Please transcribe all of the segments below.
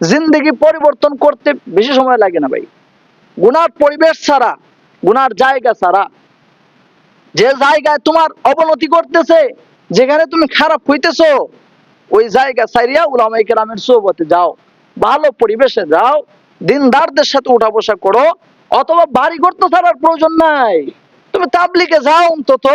জিন্দগি পরিবর্তন করতে বেশি সময় লাগে না ভাই। গুনার পরিবেশ ছাড়া, গুনার জায়গা ছাড়া। যে জায়গায় তোমার অবনতি করতেছে যেখানে তুমি খারাপ হইতেছো, ওই জায়গা সাইরিয়া উলামাই কেরামের সোবতে যাও। ভালো পরিবেশে যাও, দিনদারদের সাথে উঠা বসা করো, অথবা বাড়ি ঘর তো ছাড়ার প্রয়োজন নাই। তুমি তাবলিকে যাও অন্তত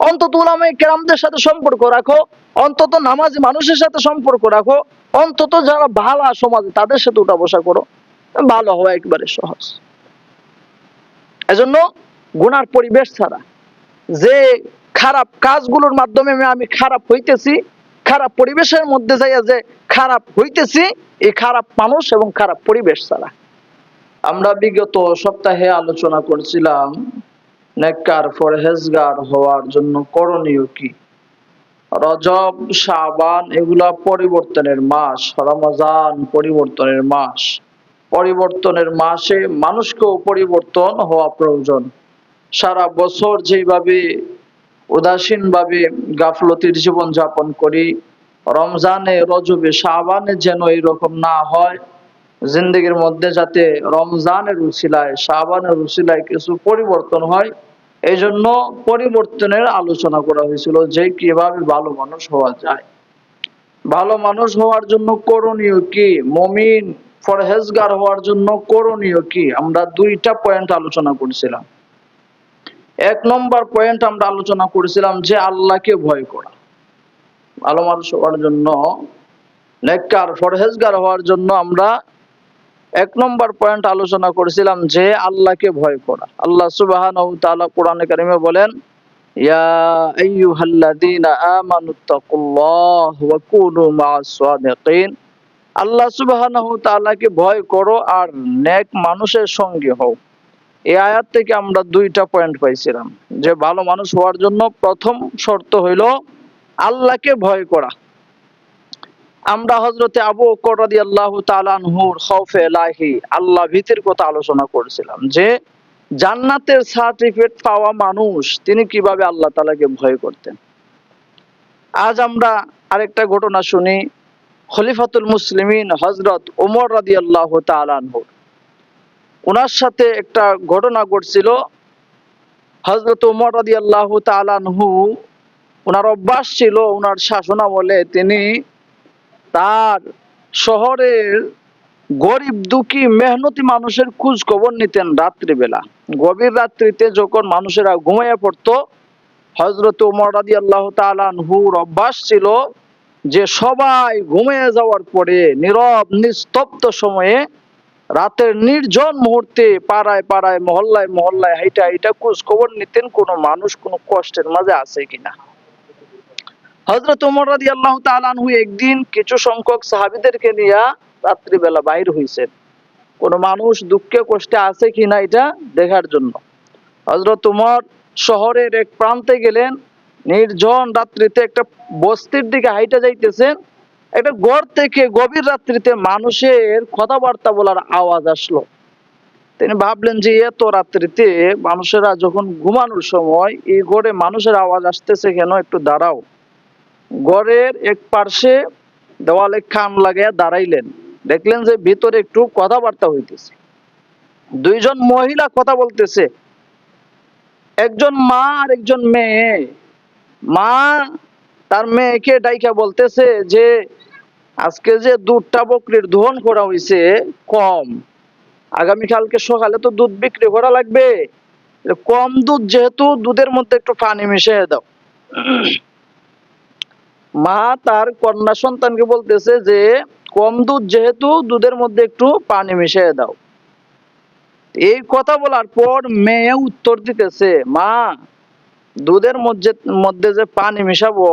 অন্তত উলামাই কেরামদের সাথে সম্পর্ক রাখো, অন্তত নামাজি মানুষের সাথে সম্পর্ক রাখো, অন্তত যারা ভালো সমাজে তাদের সাথে উঠা বসা করো। ভালো হওয়া একবারে সহজ। এজন্য গুনার পরিবেশ ছাড়া যে খারাপ কাজগুলোর মাধ্যমে আমি খারাপ হইতেছি, খারাপ পরিবেশের মধ্যে যাইয়া যে খারাপ হইতেছি, এই খারাপ মানুষ এবং খারাপ পরিবেশ ছাড়া। আমরা বিগত সপ্তাহে আলোচনা করছিলাম নেককার পরহেজগার হওয়ার জন্য করণীয় কি? রজব, শাবান এগুলা পরিবর্তনের মাস, রমজান পরিবর্তনের মাস। পরিবর্তনের মাসে মানুষকেও পরিবর্তন হওয়া প্রয়োজন। সারা বছর যেভাবে উদাসীন ভাবে গাফলতির জীবন যাপন করি, রমজানে, রজবে, শাবানে যেন এরকম না হয় জিন্দগির মধ্যে যাতে রমজানের উসিলায় শাবানের উসিলায় কিছু পরিবর্তন হয় এই জন্য পরিবর্তনের আলোচনা করা হয়েছিল যে কীভাবে ভালো মানুষ হওয়া যায়। ভালো মানুষ হওয়ার জন্য করণীয় কি? মমিন ফরহেজগার হওয়ার জন্য করণীয় কি? আমরা দুইটা পয়েন্ট আলোচনা করেছিলাম। এক নম্বর পয়েন্ট আমরা আলোচনা করেছিলাম যে আল্লাহকে ভয় করা। ভালো মানুষ হওয়ার জন্য, নেককার ফরহেজগার হওয়ার জন্য আমরা এক নম্বর পয়েন্ট আলোচনা করেছিলাম যে আল্লাহকে ভয় করা। আল্লাহ সুবহানাহু ওয়া তাআলা কোরআনে কারিমে বলেন আল্লাহ ভয় করো আর নেক মানুষের সঙ্গে হও। এই আয়াত থেকে আমরা দুইটা পয়েন্ট পাইছিলাম। যে ভালো মানুষ হওয়ার জন্য প্রথম শর্ত হইল আল্লাহকে ভয় করা। আমরা হজরতে আবু বকর রাদিয়াল্লাহু তাআলা আনহুর খৌফে এলাহি আল্লাহ ভীতির কথা আলোচনা করেছিলাম যে জান্নাতের সার্টিফিকেট পাওয়া মানুষ, তিনি কীভাবে আল্লাহ তালাকে ভয় করতেন? আজ আমরা আরেকটা ঘটনা শুনি, খলিফাতুল মুসলিমিন হজরত ওমর রাদিয়াল্লাহু তাআলা আনহুর। ওনার সাথে একটা ঘটনা ঘটছিল হজরত উমর রাদি আল্লাহ তালানহু ওনার অভ্যাস ছিল ওনার শাসনামলে তিনি তার শহরের গরিব দুঃখী মেহনতি মানুষের খোঁজ খবর নিতেন রাত্রিবেলা। গভীর রাত্রিতে যখন মানুষেরা ঘুমাইয়া পড়তো হজরত উমর রাদি আল্লাহ তালানহুর অভ্যাস ছিল যে সবাই ঘুমিয়ে যাওয়ার পরে নীরব, নিস্তব্ধ সময়ে রাতের নির্জন মুহূর্তে পাড়ায় পাড়ায়, মহল্লায় মহল্লায় হাইটা হাইটা খোঁজ খবর নিতেন কোনো মানুষ কোনো কষ্টের মাঝে আছে কিনা। হজরত উমর রাদি আল্লাহ তালানহু একদিন কিছু সংখ্যক সাহাবিদেরকে নিয়ে রাত্রিবেলা বাইর হইছেন। কোন মানুষ দুঃখে কষ্টে আছে কিনা এটা দেখার জন্য। হজরত উমর শহরের এক প্রান্তে গেলেন, নির্জন রাত্রিতে একটা বস্তির দিকে হাইটা যাইতেছেন। একটা গড় থেকে গভীর রাত্রিতে মানুষের কথাবার্তা বলার আওয়াজ আসলো। তিনি ভাবলেন যে এত রাত্রিতে মানুষেরা যখন ঘুমানোর সময় এই গড়ে মানুষের আওয়াজ আসতেছে কেন? একটু দাঁড়াও। গড়ের এক পার্শ্বে দেওয়ালে খাম লাগাইয়া দাঁড়াইলেন। দেখলেন যে ভিতরে একটু কথাবার্তা হইতেছে। দুইজন মহিলা কথা বলতেছে। একজন মা আর একজন মেয়ে। মা তার মেয়েকে ডাইকা বলতেছে যে, আজকে যে দুধটা বকরির দহন করা হয়েছে কম। আগামীকালকে সকালে তো দুধ বিক্রি করা লাগবে। কম দুধ যেহেতু দুধের মধ্যে একটু পানি মিশিয়ে দাও। মা তার কন্যা সন্তানকে বলতেছে যে, কম দুধ যেহেতু দুধের মধ্যে একটু পানি মিশিয়ে দাও। এই কথা বলার পর মেয়ে উত্তর দিতেছে, মা, দুধের মধ্যে মধ্যে যে পানি মিশাবো,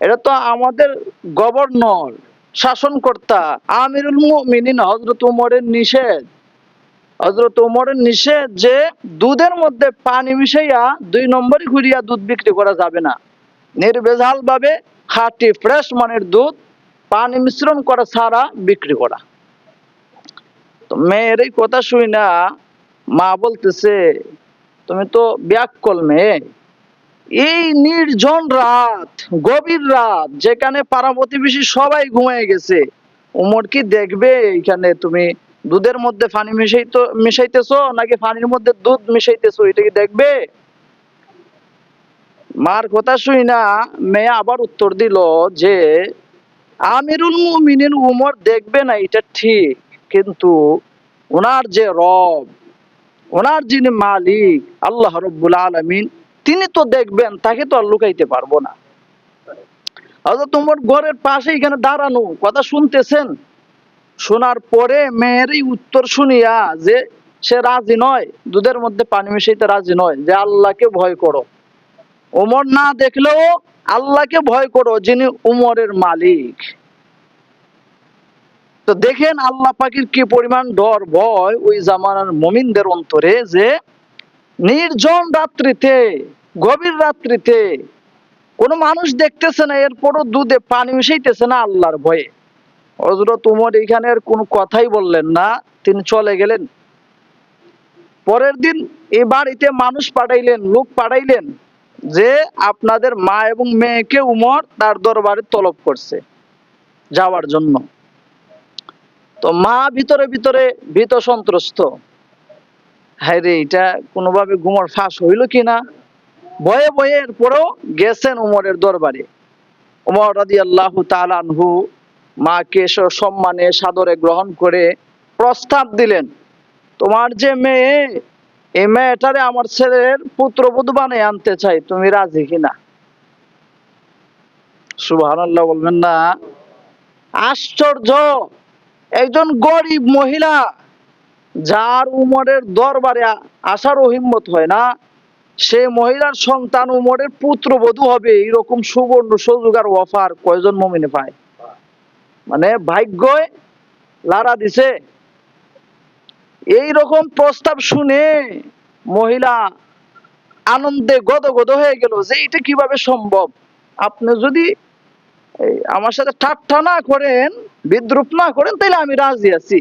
এটা তো আমাদের গভর্নর, শাসনকর্তা আমিরুল মুমিনিন হজরত উমরের নিষেধ। হজরত উমরের নিষেধ যে দুধের মধ্যে পানি মিশাইয়া দুই নম্বরই ঘুরিয়া দুধ বিক্রি করা যাবে না। নির্ভেজাল ভাবে খাঁটি ফ্রেশ মানের দুধ পানি মিশ্রণ করা ছাড়া বিক্রি করা। তো মেয়ের এই কথা শুই না মা বলতেছে, তুমি তো ব্যাককল মেয়ে। এই নির্জন রাত, গভীর রাত যেখানে পাড়া প্রতিবেশী সবাই ঘুমিয়ে গেছে, উমর কি দেখবে এখানে? তুমি দুধের মধ্যে পানি মিশাইতো, মিশাইতেছো নাকি পানির মধ্যে দুধ মিশাইতেছো? এটা কি দেখবে? মার কথা শুই না, মেয়ে আবার উত্তর দিল যে, আমিরুল মুমিনিন উমর দেখবে না, এটা ঠিক, কিন্তু ওনার যে রব ওনার যিনি মালিক, আল্লাহ রব্বুল আলমিন, তিনি তো দেখবেন, তাকে তো আর লুকাইতে পারব না। অথচ তোমার ঘরের পাশে এখানে দাঁড়ানো, কথা শুনতেছেন? শোনার পরে মেয়ের উত্তর শুনিয়া যে, সে রাজি নয়, দুধের মধ্যে পানি মিশাইতে রাজি নয়, যে আল্লাহকে ভয় করো। ওমর না দেখলেও আল্লাহকে ভয় করো, যিনি উমরের মালিক। তো দেখেন আল্লাহ পাখির কি পরিমাণ ডর, ভয় ওই জামানার মমিনদের অন্তরে যে নির্জন রাত্রিতে, গভীর রাত্রিতে কোনো মানুষ দেখতেছে না, এরপরও দুধে পানি মিশাইতেছে না আল্লাহর ভয়ে। হজরত উমর এখানের কোনো কথাই বললেন না, তিনি চলে গেলেন। পরের দিন এই বাড়িতে মানুষ পাঠাইলেন, লোক পাঠাইলেন। যে আপনাদের মা এবং মেয়েকে উমর তার দরবারে তলব করছে যাওয়ার জন্য। তো মা ভিতরে ভিতরে ভীত সন্ত্রস্ত। হ্যাঁ রে এটা কোনোভাবে গুমর ফাঁস হইল কিনা ভয়ে ভয়ে এরপরেও গেছেন উমরের দরবারে। উমর রাদি আল্লাহ তালানহু মাকে সম্মানে সাদরে গ্রহণ করে প্রস্তাব দিলেন, তোমার যে মেয়ে এই মেয়েটারে আমার ছেলের পুত্রবধূ বানিয়ে আনতে চাই, তুমি রাজি কিনা? সুবাহ বলবেন না। আশ্চর্য! একজন গরিব মহিলা, যার উমরের দরবারে আসার আসারও হিম্মত হয় না, সে মহিলার সন্তান উমরের পুত্রবধূ হবে, এরকম সুবর্ণ সুযোগ আর অফার কয়জন মমিনে পায়? মানে ভাগ্যই লারা দিছে। এই রকম প্রস্তাব শুনে মহিলা আনন্দে গদগদ হয়ে গেল যে এটা কীভাবে সম্ভব? আপনি যদি আমার সাথে ঠাট্টা না করেন, বিদ্রুপ না করেন তাহলে আমি রাজি আছি।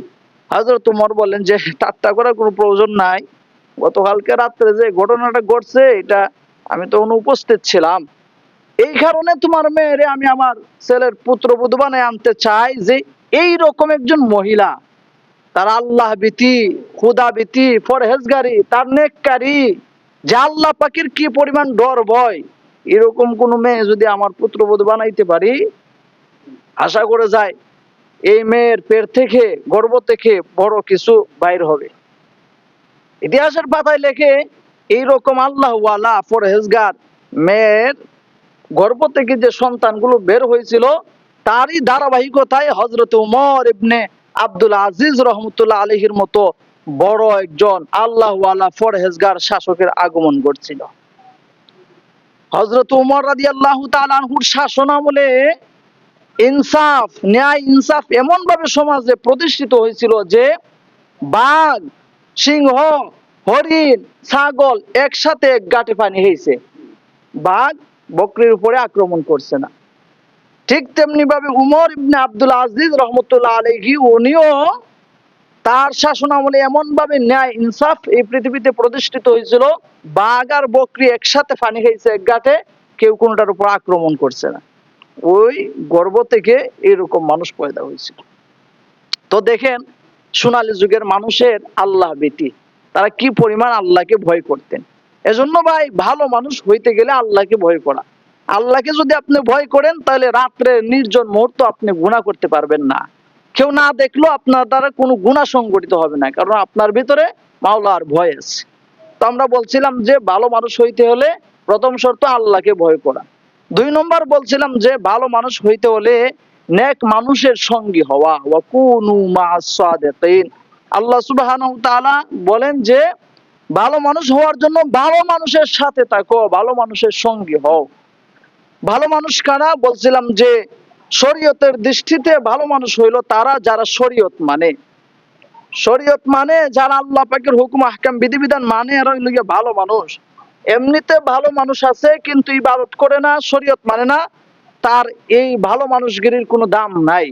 হাজরত তোমার বললেন যে, ঠাট্টা করার কোনো প্রয়োজন নাই। গতকালকে রাত্রে যে ঘটনাটা ঘটছে, এটা আমি তো অনুপস্থিত ছিলাম। এই কারণে তোমার মেয়েরে আমি আমার ছেলের পুত্র বানায় আনতে চাই যে এই রকম একজন মহিলা তার আল্লাহ ভীতি, খুদা ভীতি ফরহেজগারি তার নেককারি। যে আল্লাহ পাখির কি পরিমাণ ডর ভয়, এরকম কোন মেয়ে যদি আমার পুত্রবধূ বানাইতে পারি, আশা করে যায় এই মেয়ের পেট থেকে, গর্ভ থেকে বড় কিছু বাইর হবে। ইতিহাসের পাতায় লেখে, এইরকম আল্লাহ ওয়ালা ফরহেজগার মেয়ের গর্ব থেকে যে সন্তানগুলো বের হয়েছিল, তারই ধারাবাহিকতায় হজরত উমর ইবনে আব্দুল আজিজ রহমতুল্লাহ আলহির মতো বড় একজন আল্লাহ ওয়ালা ফরহেজগার শাসকের আগমন ঘটছিল। হজরত উমর রাদি আল্লাহ তালানহুর শাসন আমলে ইনসাফ, ন্যায় ইনসাফ এমন ভাবে সমাজে প্রতিষ্ঠিত হয়েছিল যে বাঘ, সিংহ, হরিণ, ছাগল একসাথে এক গাঁটে পানি হয়েছে বাঘ বকরির উপরে আক্রমণ করছে না। ঠিক তেমনি ভাবে উমর ইবনে আব্দুল আজিজ রহমতুল্লাহ আলহি উনিও তার শাসন আমলে এমন ভাবে ন্যায় ইনসাফ এই পৃথিবীতে প্রতিষ্ঠিত হয়েছিল, বাঘ আর বকরি একসাথে পানি খাইছে এক গাঁটে কেউ কোনোটার উপর আক্রমণ করছে না। ওই গর্ব থেকে এরকম মানুষ পয়দা হয়েছিল। তো দেখেন, সোনালী যুগের মানুষের আল্লাহ ভীতি। তারা কি পরিমাণ আল্লাহকে ভয় করতেন? এজন্য ভাই, ভালো মানুষ হইতে গেলে আল্লাহকে ভয় করা। আল্লাহকে যদি আপনি ভয় করেন, তাহলে রাত্রে নির্জন মুহূর্ত আপনি গুণা করতে পারবেন না। কেউ না দেখল আপনার দ্বারা কোনো গুণা সংগঠিত হবে না, কারণ আপনার ভিতরে মাওলার ভয় আছে। তো আমরা বলছিলাম যে, ভালো মানুষ হইতে হলে প্রথম শর্ত আল্লাহকে ভয় করা। দুই নম্বর বলছিলাম যে, ভালো মানুষ হইতে হলে নেক মানুষের সঙ্গী হওয়া। আল্লাহ তাআলা বলেন যে, ভালো মানুষ হওয়ার জন্য ভালো মানুষের সাথে থাকো, ভালো মানুষের সঙ্গী হও। ভালো মানুষ কারা? বলছিলাম যে শরীয়তের দৃষ্টিতে ভালো মানুষ হইল তারা যারা শরীয়ত মানে। শরীয়ত মানে যারা আল্লাহ পাকের হুকুম, আহকাম, বিধিবিধান মানে এরা হইল ভালো মানুষ। এমনিতে ভালো মানুষ আছে কিন্তু ইবাদত করে না, শরীয়ত মানে না। তার এই ভালো মানুষগিরির কোনো দাম নাই।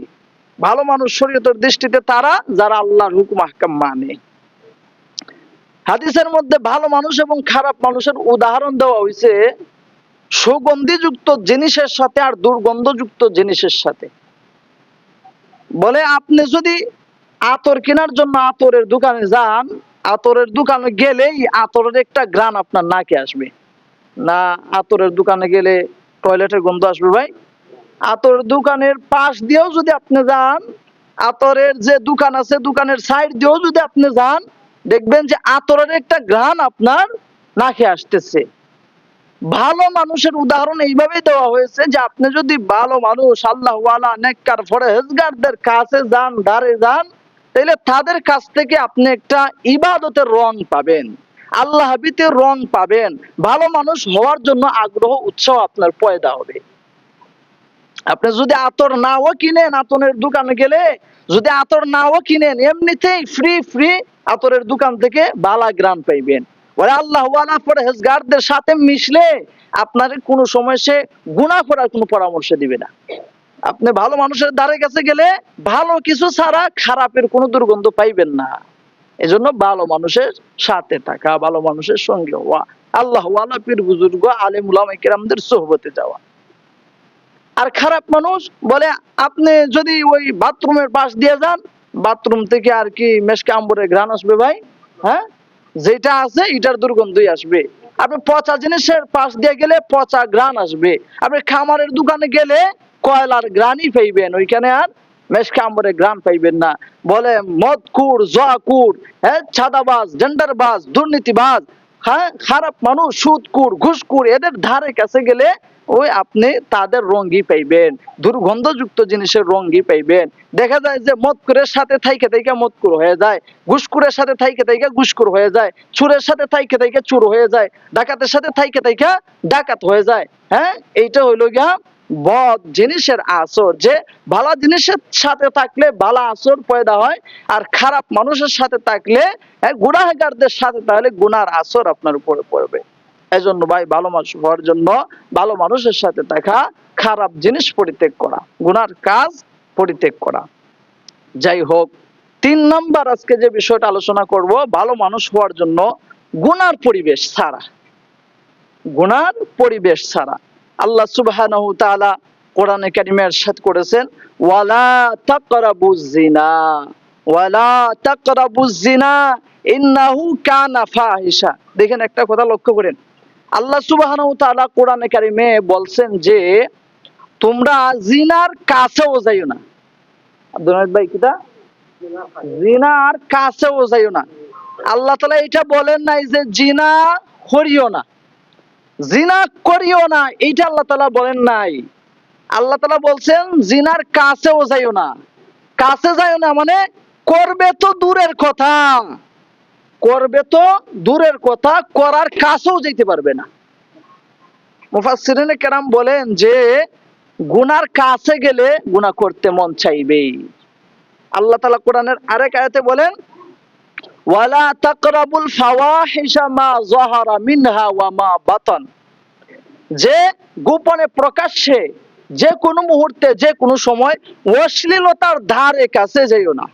ভালো মানুষ শরীয়তের দৃষ্টিতে তারা যারা আল্লাহর হুকুম, আহকাম মানে। হাদিসের মধ্যে ভালো মানুষ এবং খারাপ মানুষের উদাহরণ দেওয়া হয়েছে সুগন্ধিযুক্ত জিনিসের সাথে আর দুর্গন্ধযুক্ত জিনিসের সাথে। বলে, আপনি যদি আতর কেনার জন্য আতরের দোকানে যান, আতরের দোকানে গেলেই আতরের একটা গ্রান আপনার নাকে আসবে। না, আতরের দোকানে গেলে টয়লেটের গন্ধ আসবে ভাই। আতরের দোকানের পাশ দিয়েও যদি আপনি যান, আতরের যে দোকান আছে, দোকানের সাইড দিয়েও যদি আপনি যান, দেখবেন যে আতরের একটা গ্রান আপনার নাকে আসতেছে। ভালো মানুষের উদাহরণ এইভাবেই দেওয়া হয়েছে যে আপনি যদি ভালো মানুষ, আল্লাহ নেককার ফরেজগারদের কাছে যান, ধারে যান তাহলে তাদের কাছ থেকে আপনি একটা ইবাদতের রং পাবেন। আল্লাহ রং পাবেন। ভালো মানুষ হওয়ার জন্য আগ্রহ, উৎসাহ আপনার পয়দা হবে। আপনি যদি আতর নাও কিনেন আতরের দোকানে গেলে, যদি আতর নাও কিনেন, এমনিতেই ফ্রি ফ্রি আতরের দোকান থেকে বালা গ্রাম পাইবেন। ওরা আল্লাহ পরহেজগারদের সাথে মিশলে আপনার কোনো সময় সে গুনাহ করার কোনো পরামর্শ দিবে না। আপনি ভালো মানুষের দ্বারে কাছে গেলে ভালো কিছু ছাড়া খারাপের কোনো দুর্গন্ধ পাইবেন না। এজন্য ভালো মানুষের সাথে থাকা, ভালো মানুষের সঙ্গে হওয়া, আল্লাহ পীর বুজুর্গ, আলেম উলামায়ে কেরামদের সোহবতে যাওয়া। আর খারাপ মানুষ বলে, আপনি যদি ওই বাথরুমের পাশ দিয়ে যান, বাথরুম থেকে আর কি মেশকে আম্বরের ঘ্রাণ আসবে ভাই? হ্যাঁ? যেটা আছে, এটার দুর্গন্ধই আসবে। আপনি পচা জিনিসের পাশ দিয়ে গেলে পচা ঘ্রাণ আসবে। আপনি খামারের দোকানে গেলে কয়লার গ্রানই পাইবেন। ওইখানে আর মেশকে আম্বরের ঘ্রাণ পাইবেন না। বলে মদ মদকুর জয়াকুর হ্যাঁ ছাদাবাজ, জেন্ডারবাজ, দুর্নীতিবাজ হ্যাঁ খারাপ মানুষ সুদ সুদকুর ঘুষকুর এদের ধারে কাছে গেলে ওই আপনি তাদের রঙ্গি পাইবেন দুর্গন্ধযুক্ত জিনিসের রঙ্গি পাইবেন। দেখা যায় যে মদকুরের সাথে থাইকে থাইকে মদকুর হয়ে যায় ঘুষকুরের সাথে থাইকে থাইকে ঘুষকুর হয়ে যায় চুরের সাথে থাইকে থাইকে চুর হয়ে যায় ডাকাতের সাথে থাইকে থাইকে ডাকাত হয়ে যায়। হ্যাঁ এইটা হইল গিয়া বদ জিনিসের আসর যে ভালো জিনিসের সাথে থাকলে ভালো আসর পয়দা হয় আর খারাপ মানুষের সাথে থাকলে হ্যাঁ, গুনাহগারদের সাথে তাহলে গুনার আসর আপনার উপরে পড়বে। এই জন্য ভাই ভালো মানুষ হওয়ার জন্য ভালো মানুষের সাথে থাকা খারাপ জিনিস পরিত্যাগ করা গুনার কাজ পরিত্যাগ করা যাই হোক তিন নম্বর আজকে যে বিষয়টা আলোচনা করব ভালো মানুষ হওয়ার জন্য গুনার পরিবেশ ছাড়া গুনার পরিবেশ ছাড়া আল্লাহ সুবহানাহু তাআলা কোরআনে কারিমে ارشاد করেছেন ওয়ালা তাকরাবুজ জিনা ওয়ালা তাকরাবুজ জিনা ইন্নাহু কানা ফাহিশা দেখেন একটা কথা লক্ষ্য করেন আল্লাহ সুবহানাহু তাআলা কোরআনে কারিমে বলছেন যে, তোমরা জিনার কাছেও যাইও না। ভাই, কিটা? জিনার কাছেও যাইও না। আল্লাহ তাআলা এটা বলেন নাই যে, জিনা করিও না। জিনা করিও না, এইটা আল্লাহ তাআলা বলেন নাই। আল্লাহ তাআলা বলছেন, জিনার কাছেও যাইও না। কাছে যাইও না মানে করবে তো দূরের কথা। করবে তো দূরের কথা, করার কাছেও যেতে পারবে না। মুফাসসিরিনে কেরাম বলেন যে, গুনার কাছে গেলে গুনাহ করতে মন চাইবেই আল্লাহ তাআলা কোরআনের আরেক আয়াতে বলেন, ওয়ালা তাকরাবুল ফাওয়াহিশা মা যাহারা মিনহা ওয়া মা বাতান। যে গোপনে প্রকাশ্যে যে কোনো মুহূর্তে, যে কোনো সময় অশ্লীলতার ধারে কাছে যাইও না।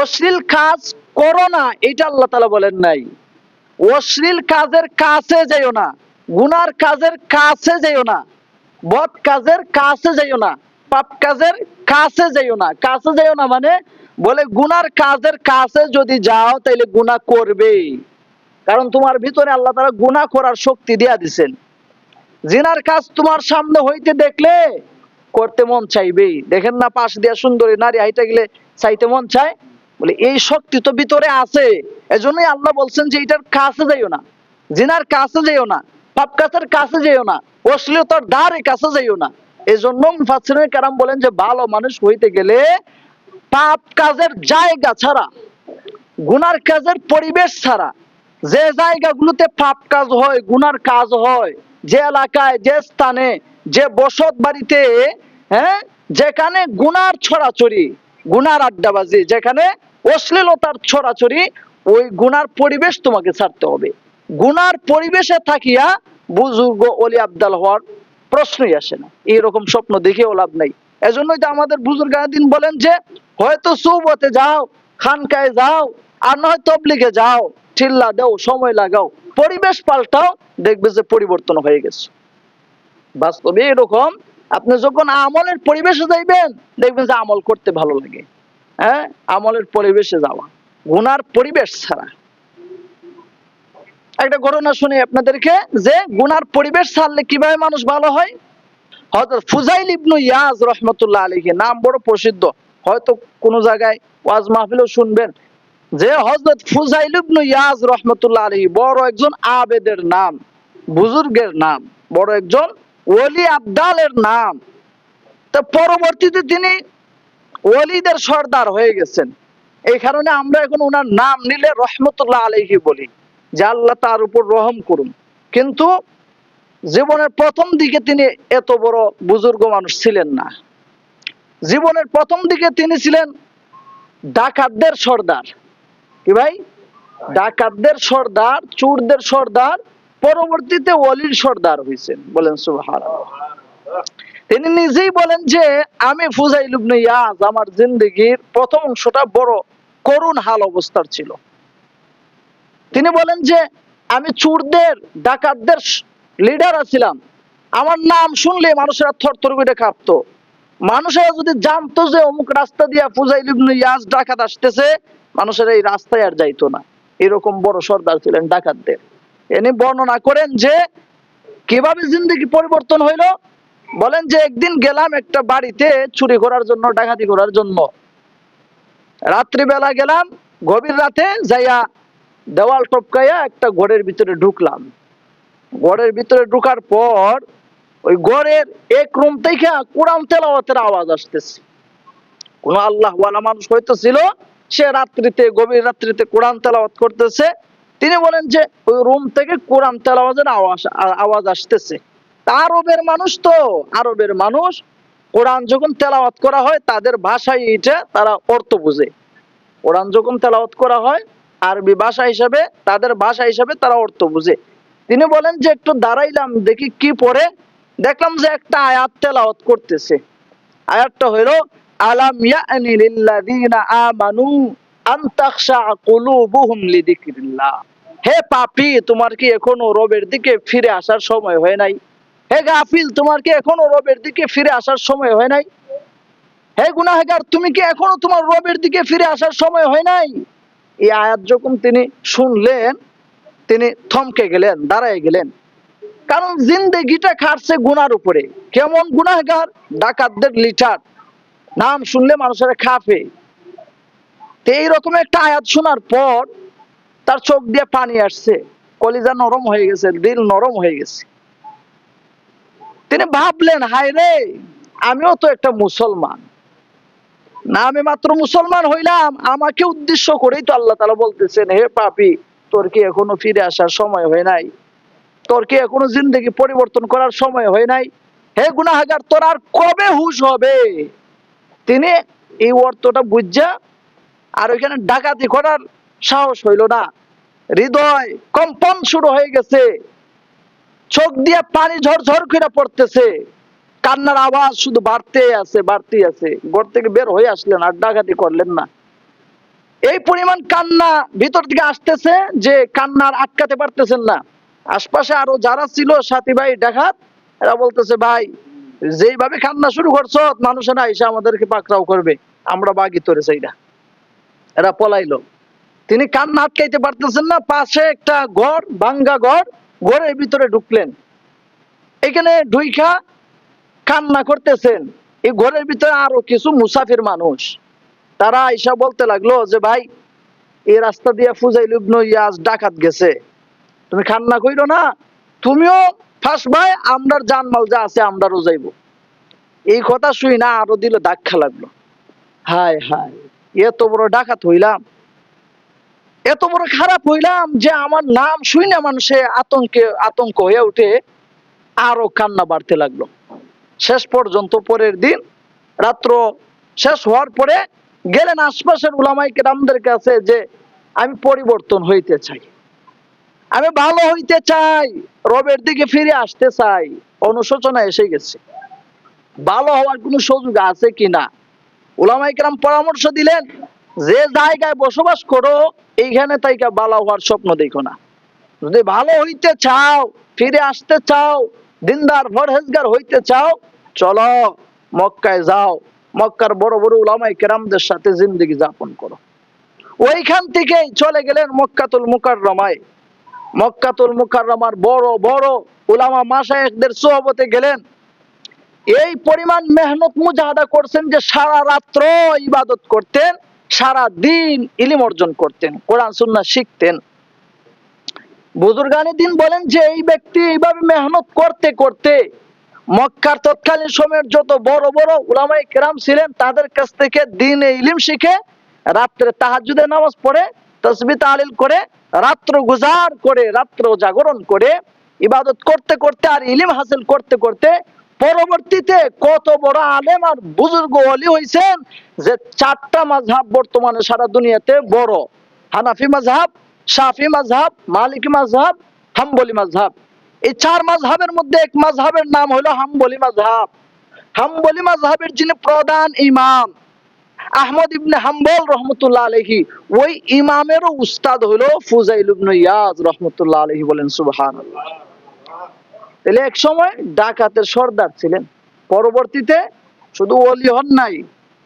অশ্লীল কাজ করো না এটা আল্লাহ তালা বলেন নাই। অশ্লীল কাজের কাছে যাইও না, গুনার কাজের কাছে যাইও না, বদ কাজের কাছে যাইও না, পাপ কাজের কাছে যাইও না। কাছে যাইও না মানে বলে গুনার কাজের কাছে যদি যাও তাইলে গুনাহ করবেই কারণ তোমার ভিতরে আল্লাহ তাআলা গুনাহ করার শক্তি দিয়া দিছেন। জিনার কাজ তোমার সামনে হইতে দেখলে করতে মন চাইবেই দেখেন না পাশ দিয়া সুন্দরী নারী হাইটা গেলে চাইতে মন চায়? বলে, এই শক্তি তো ভিতরে আছে। এজন্যই আল্লাহ বলছেন যে, এটার কাছে যাইও না। জিনার কাছে যাইও না। পাপ কাছের কাছে যাইও না। অশ্লীলতার দ্বারে কাছে যাইও না। এজন্য মুফাসসিরিনে কারাম বলেন যে, ভালো মানুষ হইতে গেলে পাপ কাজের জায়গা ছাড়া, গুনার কাজের পরিবেশ ছাড়া, যে জায়গাগুলোতে পাপ কাজ হয়, গুনার কাজ হয়, যে এলাকায়, যে স্থানে, যে বসত বাড়িতে হ্যাঁ যেখানে গুনার ছড়াছড়ি, গুনার আড্ডাবাজি, যেখানে অশ্লীলতার ছড়াছড়ি, ওই গুনার পরিবেশ তোমাকে ছাড়তে হবে। গুনার পরিবেশে থাকিয়া বুজুর্গ অলি আবদাল হওয়ার প্রশ্নই আসে না। এইরকম স্বপ্ন দেখেও লাভ নাই। এজন্যই তো আমাদের বুজুর্গ দিন বলেন যে, হয়তো সুবতে যাও, খানকায় যাও, আর নয় তবলিগে যাও চিল্লা দাও, সময় লাগাও। পরিবেশ পাল্টাও দেখবে যে পরিবর্তন হয়ে গেছে। বাস্তবে এরকম, আপনি যখন আমলের পরিবেশে যাইবেন, দেখবেন যে আমল করতে ভালো লাগে। হ্যাঁ? আমলের পরিবেশে যাওয়া। গুনার পরিবেশ ছাড়া। একটা ঘটনা শুনি আপনাদেরকে, যে গুনার পরিবেশ ছাড়লে কীভাবে মানুষ ভালো হয়? হযরত ফুজাইল ইবনু ইয়াজ রহমতুল্লাহ আলাইহি, নাম বড় প্রসিদ্ধ। হয়তো কোন জায়গায় ওয়াজ মাহফিলও শুনবেন। যে হযরত ফুজাইল ইবনু ইয়াজ রহমতুল্লাহ আলাইহি, বড় একজন আবেদের নাম, বুজুর্গের নাম, বড় একজন ওলি আবদালের নাম। তো পরবর্তীতে তিনি ওলিদের সর্দার হয়ে গেছেন। এই কারণে আমরা এখন ওনার নাম নিলে রহমতুল্লাহ আলাইহি বলি, যে আল্লাহ তার উপর রহম করুন। কিন্তু জীবনের প্রথম দিকে তিনি এত বড় বুজুর্গ মানুষ ছিলেন না। জীবনের প্রথম দিকে তিনি ছিলেন ডাকাতদের সর্দার। কি ভাই? ডাকাতদের সর্দার, চুরদের সর্দার, পরবর্তীতে ওলির সর্দার হয়েছেন, বলেন সুবহান তিনি নিজেই বলেন যে, আমি ফুজাইল ইবনে ইয়াজ আমার জিন্দগির প্রথম অংশটা বড় করুণ হাল অবস্থার ছিল। তিনি বলেন যে, আমি চুরদের, ডাকাতদের লিডার আছিলাম। আমার নাম শুনলে মানুষেরা থরথর করে কাঁপতো। মানুষেরা যদি জানতো যে অমুক রাস্তা দিয়া ফুজাইল ইবনে ইয়াজ ডাকাত আসতেছে, মানুষেরা এই রাস্তায় আর যাইতো না। এরকম বড় সর্দার ছিলেন ডাকাতদের। এনি বর্ণনা করেন যে, কীভাবে জিন্দগি পরিবর্তন হইল? বলেন যে একদিন গেলাম একটা বাড়িতে চুরি করার জন্য, ডাকাতি করার জন্য। রাত্রিবেলা গেলাম, গভীর রাতে যাইয়া দেওয়াল টপকাইয়া একটা ঘরের ভিতরে ঢুকলাম। ঘরের ভিতরে ঢুকার পর ওই ঘরের এক রুম থেকে কোরআন তেলাওয়াতের আওয়াজ আসতেছে। কোন আল্লাহ ওয়ালা মানুষ হয়তো ছিল সে রাত্রিতে, গভীর রাত্রিতে কোরআন তেলাওয়াত করতেছে। তিনি বলেন যে ওই রুম থেকে কোরআন তেলাওয়াতের আওয়াজ আওয়াজ আসতেছে। আরবের মানুষ তো। আরবের মানুষ কোরআন যখন তেলাওয়াত করা হয়, তাদের ভাষায় এটা তারা অর্থ বুঝে। কোরআন যখন তেলাওয়াত করা হয়, আরবি ভাষা হিসাবে, তাদের ভাষা হিসাবে তারা অর্থ বুঝে। তিনি বলেন যে, একটু দাঁড়াইলাম, দেখি কি পড়ে। দেখলাম যে একটা আয়াত তেলাওয়াত করতেছে। আয়াতটা হইল, আলাম ইয়ানি লিল্লাযিনা আমানু আন তাখশা কুলুবুহুম লিযিকরিল্লাহ। হে পাপী, তোমার কি এখনও রবের দিকে ফিরে আসার সময় হয় নাই? হে গাফিল, তোমার কি এখনও রবের দিকে ফিরে আসার সময় হয় নাই? হে গুনাহগার, তুমি কি এখনও তোমার রবের দিকে ফিরে আসার সময় হয় নাই? এই আয়াত যখন তিনি শুনলেন, তিনি থমকে গেলেন, দাঁড়ায় গেলেন। কারণ জিন্দেগিটা খাটছে গুনার উপরে। কেমন গুনাহগার? ডাকাতদের লিটার। নাম শুনলে মানুষের খাফে। তো এইরকম একটা আয়াত শোনার পর তার চোখ দিয়ে পানি আসছে। কলিজা নরম হয়ে গেছে, দিল নরম হয়ে গেছে। তিনি ভাবলেন, হায় রে, আমিও তো একটা মুসলমান। না, আমি মাত্র মুসলমান হইলাম। আমাকে উদ্দেশ্য করেই তো আল্লাহ তালা বলতেছেন, হে পাপি, তোর কি এখনও ফিরে আসার সময় হয় নাই? তোর কি এখনও জিন্দগি পরিবর্তন করার সময় হয় নাই? হে গুনাহাগার, তোর আর কবে হুশ হবে? তিনি এই অর্থটা বুঝা, আর ওইখানে ডাকাতি করার সাহস হইল না। হৃদয় কম্পন শুরু হয়ে গেছে। চোখ দিয়ে পানি ঝরঝর করে পড়তেছে। কান্নার আওয়াজ শুধু বাড়তে আছে, বাড়তেই আছে। ঘর থেকে বের হয়ে আসলেন আর ডাকাতি করলেন না। এই পরিমাণ কান্না ভিতর থেকে আসতেছে যে কান্নার আটকাতে পারতেছেন না। আশপাশে আরও যারা ছিল, সাথী ভাই, ডাকাত, এরা বলতেছে, ভাই, যেইভাবে কান্না শুরু করছ মানুষেরা এসে আমাদেরকে পাকড়াও করবে। আমরা বাগি তোরে সেইটা এরা পলাইলো। তিনি কান্না আটকাইতে পারতেছেন না। পাশে একটা ঘর, ভাঙ্গা ঘর ঘরের ভিতরে ঢুকলেন। এখানে ঢুইখা কান্না করতেছেন। এই ঘরের ভিতরে আরও কিছু মুসাফির মানুষ। তারা আইসা বলতে লাগল যে, ভাই, এই রাস্তা দিয়ে ফুজাইল ইবনু ইয়াজ ডাকাত গেছে। তুমি কান্না কইরো না। তুমিও ফাঁস ভাই, আমরার জানমাল যা আছে আমরারও যাইব। এই কথা শুই না আরও দিল ধাক্কা লাগল। হায় হায়, এত বড় ডাকাত হইলাম। এত বড় খারাপ হইলাম যে আমার নাম শুই না মানুষে আতঙ্কে, আতঙ্ক হয়ে উঠে আরও কান্না বাড়তে লাগল। শেষ পর্যন্ত পরের দিন রাত্র শেষ হওয়ার পরে গেলেন আশপাশের উলামাই কেরামদের কাছে যে আমি পরিবর্তন হইতে চাই। আমি ভালো হইতে চাই, রবের দিকে ফিরে আসতে চাই। অনুশোচনা এসে গেছে। ভালো হওয়ার কোনো সুযোগ আছে কিনা? উলামাই কেরাম পরামর্শ দিলেন যে জায়গায় বসবাস করো, এইখানে তাইকা ভালো হওয়ার স্বপ্ন দেখো না। যদি ভালো হইতে চাও, ফিরে আসতে চাও, দিনদার ফরহেজগার হইতে চাও, চলো মক্কায় যাও। মক্কার বড় বড় উলামাই কেরামদের সাথে জিন্দগি যাপন করো। ওইখান থেকেই চলে গেলেন মক্কাতুল মুকাররমায়। মক্কাতুল মুকাররমার বড় বড় উলামা মাশায়েখদের সোহবতে গেলেন। এই পরিমাণ মেহনত মুজাহাদা করছেন যে সারা রাত্র ইবাদত করতেন সারা দিন ইলিম অর্জন করতেন, কোরআন, সুন্নাহ শিখতেন। বুজুর্গানি দিন বলেন যে, এই ব্যক্তি এইভাবে মেহনত করতে করতে মক্কার তৎকালীন সময়ের যত বড় বড় উলামাই কেরাম ছিলেন, তাদের কাছ থেকে দিন ইলিম শিখে রাত্রে তাহাজুদে নামাজ পড়ে তসবি তালিল করে, রাত্র গুজার করে, রাত্র জাগরণ করে, ইবাদত করতে করতে আর ইলিম হাসিল করতে করতে পরবর্তীতে কত বড় আলেম আর বুজুর্গ অলি হয়েছেন যে চারটা মাঝহাব বর্তমানে সারা দুনিয়াতে বড়। হানাফি মাঝহাব শাফি মাঝহাব মালিকি মাঝহাব হাম্বলি মাঝহাব এই চার মাঝহাবের মধ্যে এক মাঝহাবের নাম হলো হাম্বলি মাঝহাব হাম্বলি মাঝহাবের যিনি প্রধান ইমাম, আহমদ ইবনে হাম্বল রহমতুল্লাহ আলহি ওই ইমামেরও উস্তাদ হলো ফুজাইল ইবনে ইয়াজ রহমতুল্লাহ আলহি বলেন, সুবহানাল্লাহ। তাহলে এক সময় ডাকাতের সর্দার ছিলেন। পরবর্তীতে শুধু ওলি হন নাই,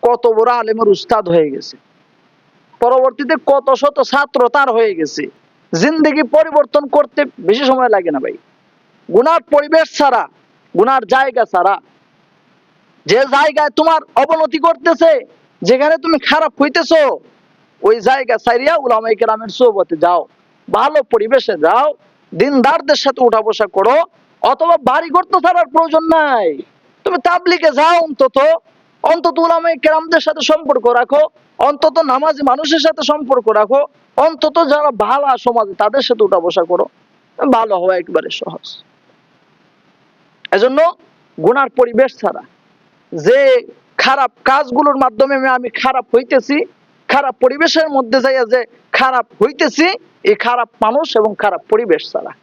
কত বড় আলেমের উস্তাদ হয়ে গেছে। পরবর্তীতে কত শত ছাত্র তার হয়ে গেছে। জিন্দগি পরিবর্তন করতে বেশি সময় লাগে না ভাই। গুনার পরিবেশ ছাড়া, গুনার জায়গা ছাড়া। যে জায়গায় তোমার অবনতি করতেছে যেখানে তুমি খারাপ হইতেছো, ওই জায়গা সাইরিয়া উলামাই কেরামের সোহবতে যাও। ভালো পরিবেশে যাও, দিনদারদের সাথে উঠা বসা করো অথবা বাড়ি করতে ছাড়ার প্রয়োজন নাই। তুমি তাবলিকে যাও অন্তত। অন্তত উলামাই কেরামদের সাথে সম্পর্ক রাখো। অন্তত নামাজি মানুষের সাথে সম্পর্ক রাখো। অন্তত যারা ভালো সমাজে, তাদের সাথে উঠা বসা করো। ভালো হওয়া একবারে সহজ। এজন্য গুনার পরিবেশ ছাড়া যে খারাপ কাজগুলোর মাধ্যমে আমি খারাপ হইতেছি, খারাপ পরিবেশের মধ্যে যাইয়া যে খারাপ হইতেছি, এই খারাপ মানুষ এবং খারাপ পরিবেশ ছাড়া।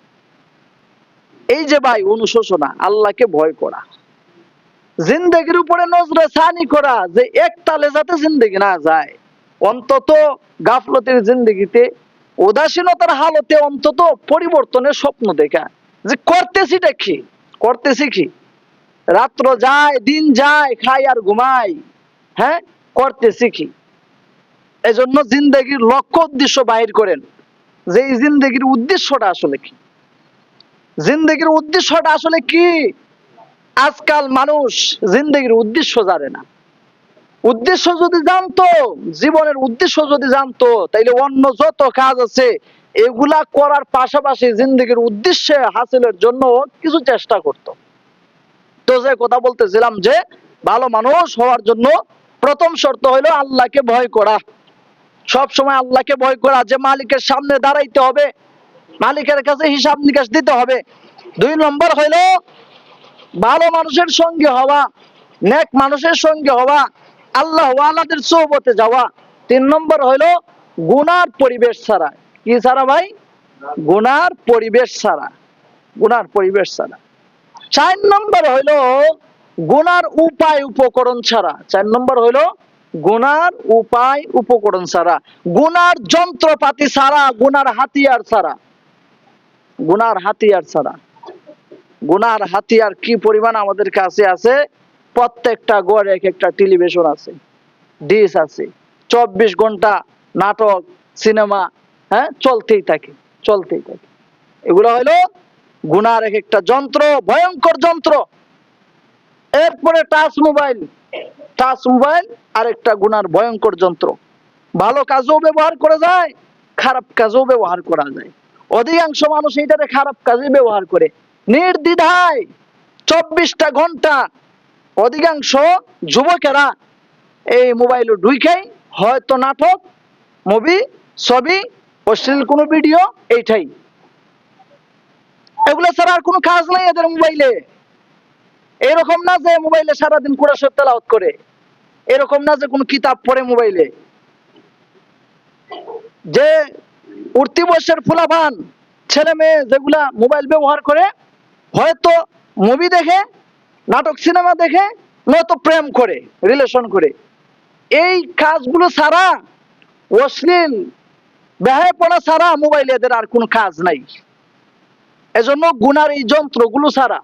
এই যে ভাই অনুশোচনা, আল্লাহকে ভয় করা। জিন্দগির উপরে নজরে সানি করা যে এক তালে যাতে জিন্দগি না যায়। অন্তত গাফলতের জিন্দগিতে, উদাসীনতার হালতে অন্তত পরিবর্তনের স্বপ্ন দেখা। যে করতেছিটা কি? করতেছি কি? রাত্র যায়, দিন যায়, খাই আর ঘুমাই। হ্যাঁ? করতেছি কি? এজন্য জিন্দগির লক্ষ্য উদ্দেশ্য বাহির করেন। যে এই জিন্দগির উদ্দেশ্যটা আসলে কি? জিন্দগির উদ্দেশ্যটা আসলে কি? আজকাল মানুষ জিন্দগির উদ্দেশ্য জানে না। উদ্দেশ্য যদি জানতো, জীবনের উদ্দেশ্য যদি জানতো, তাইলে অন্য যত কাজ আছে, এগুলা করার পাশাপাশি জিন্দগির উদ্দেশ্যে হাসিলের জন্য কিছু চেষ্টা করতো। তো যে কথা বলতেছিলাম যে, ভালো মানুষ হওয়ার জন্য প্রথম শর্ত হলো আল্লাহকে ভয় করা। সব সময় আল্লাহকে ভয় করা, যে মালিকের সামনে দাঁড়াইতে হবে মালিকের কাছে হিসাব নিকাশ দিতে হবে। দুই নম্বর হইল ভালো মানুষের সঙ্গে হওয়া, নেক মানুষের সঙ্গে হওয়া, আল্লাহ ওয়ালাদের সোহবতে যাওয়া। তিন নম্বর হইল গুনার পরিবেশ ছাড়া। কি ছাড়া ভাই? গুনার পরিবেশ ছাড়া। গুনার পরিবেশ ছাড়া। চার নম্বর হইল গুনার উপায় উপকরণ ছাড়া। চার নম্বর হইল গুনার উপায় উপকরণ ছাড়া। গুনার যন্ত্রপাতি ছাড়া, গুনার হাতিয়ার ছাড়া। গুনার হাতিয়ার ছাড়া। গুনার হাতিয়ার কি পরিমাণ আমাদের কাছে আছে? প্রত্যেকটা গড়ে এক একটা টেলিভিশন আছে ডিস আছে, চব্বিশ ঘণ্টা নাটক সিনেমা হ্যাঁ? চলতেই থাকে চলতেই থাকে। এগুলো হলো গুনার এক একটা যন্ত্র, ভয়ঙ্কর যন্ত্র। এরপরে টাচ মোবাইল টাচ মোবাইল আর একটা গুনার ভয়ঙ্কর যন্ত্র। ভালো কাজেও ব্যবহার করা যায়, খারাপ কাজেও ব্যবহার করা যায়। অধিকাংশ মানুষ এটারে খারাপ কাজে ব্যবহার করে। নির্দ্বিধায় চব্বিশটা ঘণ্টা অধিকাংশ যুবকেরা এই মোবাইলে ঢুইখাই হয়তো নাটক, মুভি, ছবি অশ্লীল কোনো ভিডিও এইটাই। এগুলো ছাড়া আর কোনো কাজ নাই এদের মোবাইলে। এরকম না যে মোবাইলে সারাদিন কোরআন শরীফ তেলাওয়াত করে। এরকম না যে কোনো কিতাব পড়ে মোবাইলে। যে উঠতি বয়সের ফুলাভান ছেলে মেয়ে যেগুলা মোবাইল ব্যবহার করে, হয়তো মুভি দেখে, নাটক সিনেমা দেখে, নয়তো প্রেম করে রিলেশন করে। এই কাজগুলো ছাড়া, অশ্লীল বেহায়পনা ছাড়া মোবাইলে এদের আর কোনো কাজ নাই। এজন্য গুনার এই যন্ত্রগুলো ছাড়া।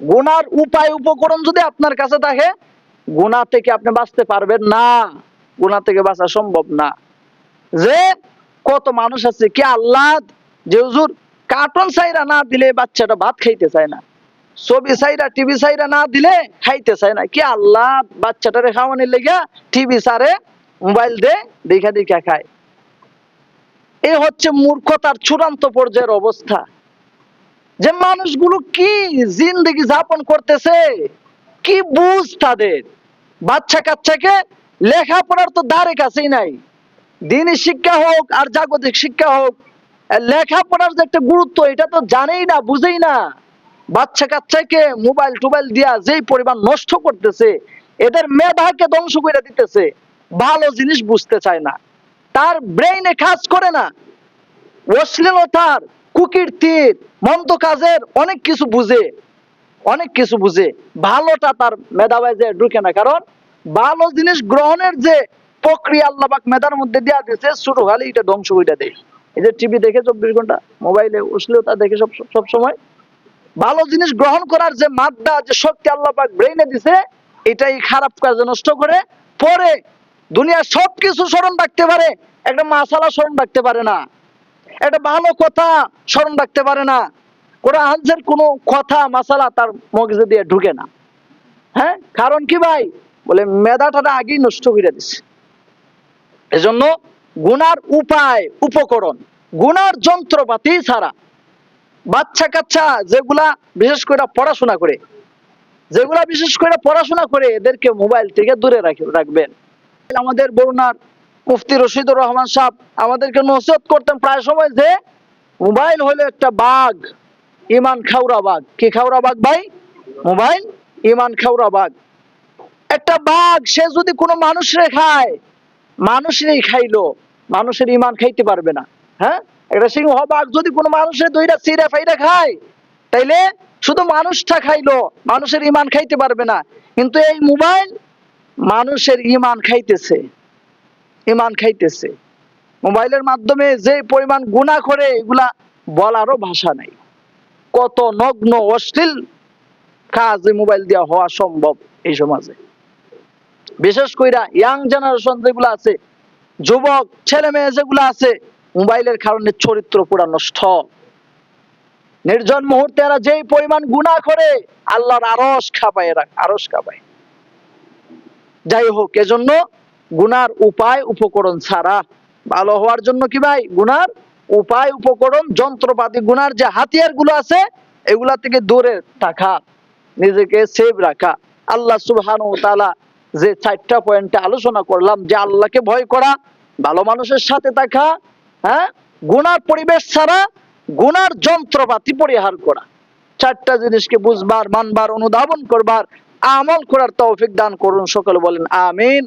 গুনার উপায় উপকরণ যদি আপনার কাছে থাকে গুনাহ থেকে আপনি বাঁচতে পারবেন না। গুনাহ থেকে বাঁচা সম্ভব না। যে কত মানুষ আছে, কি আল্লাহ যে হুজুর কার্টুন সাইরা না দিলে বাচ্চাটা ভাত খাইতে চায় না। ছবি সাইরা টিভি সাইরা না দিলে খাইতে চায় না। কি আল্লাহ বাচ্চাটারে খাওয়ানোর লেগে টিভি সারে মোবাইল দে, দেখা দেখা খায়। এই হচ্ছে মূর্খতার চূড়ান্ত পর্যায়ের অবস্থা। যে মানুষগুলো কি জিন্দগি যাপন করতেছে, কি বুঝ তাদের। বাচ্চা কাচ্চাকে লেখাপড়ার তো দ্বারে কাছেই নাই। দিনই শিক্ষা হোক আর জাগতিক শিক্ষা হোক লেখাপড়ার যে একটা গুরুত্ব, এটা তো জানেই না, বুঝেই না। বাচ্চা কাচ্চাকে মোবাইল টোবাইল দিয়া যেই পরিমাণ নষ্ট করতেছে, এদের মেধাকে ধ্বংস করে দিতেছে, ভালো জিনিস বুঝতে চায় না। তার ব্রেইনে কাজ করে না। অশ্লীলতার কুকীর্তির মন্দ কাজের অনেক কিছু বুঝে, অনেক কিছু বুঝে। ভালোটা তার মেধাবাই যে ঢুকে না। কারণ ভালো জিনিস গ্রহণের যে প্রক্রিয়া আল্লাহবাক মেধার মধ্যে দেওয়া দিয়েছে, শুরু হলে এটা ধ্বংস করে দেয়। এই যে টিভি দেখে চব্বিশ ঘণ্টা মোবাইলে অশ্লীলতা দেখে সব সব সময়। ভালো জিনিস গ্রহণ করার যে মাদ্দা যে শক্তি আল্লাহ পাক ব্রেইনে দিছে, এটাই খারাপ কাজে নষ্ট করে, পরে দুনিয়ার সব কিছু স্মরণ রাখতে পারে, একটা মাসালা স্মরণ রাখতে পারে না। একটা ভালো কথা স্মরণ রাখতে পারে না। কোরআনের কোনো কথা, মাসালা তার মগজে দিয়ে ঢুকে না। হ্যাঁ? কারণ কি ভাই? বলে মেধাটা আগেই নষ্ট করে দিছে। এজন্য গুনার উপায়, উপকরণ, গুনার যন্ত্রপাতি ছাড়া বাচ্চা কাচ্চা যেগুলা বিশেষ করে পড়াশোনা করে, যেগুলা বিশেষ করে পড়াশোনা করে এদেরকে মোবাইল থেকে দূরে রাখবেন। আমাদের বরুণার মুফতি রশিদুর রহমান সাহেব আমাদেরকে নসিহত করতেন প্রায় সময় যে মোবাইল হলো একটা বাঘ, ইমান খাওরা বাঘ। কি খাওরা বাঘ ভাই? মোবাইল, ইমান খাওরা বাঘ। একটা বাঘ, সে যদি কোনো মানুষ খায় মানুষেরই খাইলো, মানুষের ইমান খাইতে পারবে না হ্যাঁ? একটা সিংহ বাঘ যদি কোনো মানুষের দইরা চিরা ফাইরা খায়, তাইলে শুধু মানুষটা খাইলো, মানুষের ইমান খাইতে পারবে না। কিন্তু এই মোবাইল মানুষের ইমান খাইতেছে ইমান খাইতেছে। মোবাইলের মাধ্যমে যে পরিমাণ গুণা করে, এগুলা বলারও ভাষা নাই। কত নগ্ন, অশ্লীল কাজ মোবাইল দিয়া হওয়া সম্ভব এই সমাজে। বিশেষ কইরা ইয়াং জেনারেশন যেগুলো আছে, যুবক, ছেলে মেয়ে যেগুলো আছে, মোবাইলের কারণে চরিত্র পুরা নষ্ট। নির্জন মুহূর্তে এরা যেই পরিমাণ গুণা করে, আল্লাহর আরস খাপায় এরা আরস খাপায়। যাই হোক, এজন্য গুনার উপায় উপকরণ ছাড়া। ভালো হওয়ার জন্য কি ভাই? গুনার উপায়, উপকরণ, যন্ত্রপাতি, গুনার যে হাতিয়ারগুলো আছে, এগুলা থেকে দূরে থাকা। নিজেকে সেভ রাখা। আল্লাহ সুবহান ও তাআলা যে চারটা পয়েন্টে আলোচনা করলাম যে আল্লাহকে ভয় করা, ভালো মানুষের সাথে থাকা হ্যাঁ? গুনার পরিবেশ ছাড়া গুনার যন্ত্রপাতি পরিহার করা। চারটা জিনিসকে বুঝবার, মানবার, অনুধাবন করবার, আমল করার তৌফিক দান করুন, সকলে বলেন, আমিন।